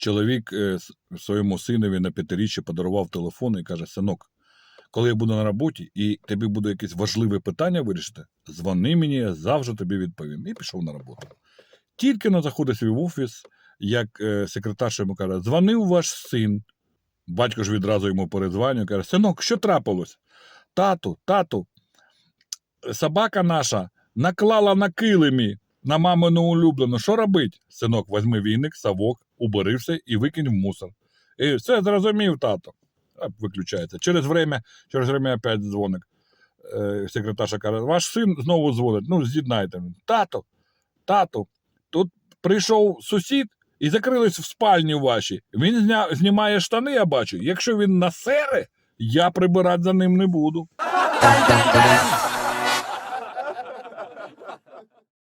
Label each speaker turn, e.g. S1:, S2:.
S1: чоловік е, своєму синові на п'ятиріччя подарував телефон і каже: Синок, коли я буду на роботі і тобі буде якесь важливе питання вирішити, дзвони мені, я завжди тобі відповім. І пішов на роботу. Тільки на заходить свій в офіс, як е, секретарша йому каже: дзвонив ваш син. Батько ж відразу йому передзвонює, каже: Синок, що трапилось? Тату, тату, собака наша наклала на килимі на мамину улюблену. Що робить? Синок, візьми віник, совок, убери все і викинь в мусор. І все зрозумів, тато. Виключається. Через время, через время опять дзвоник. Е, секретарша каже: ваш син знову дзвонить. Ну, з'єднайте. Тато, тато, тут прийшов сусід і закрились в спальні ваші. Він зня... знімає штани, я бачу. Якщо він насере, я прибирати за ним не буду.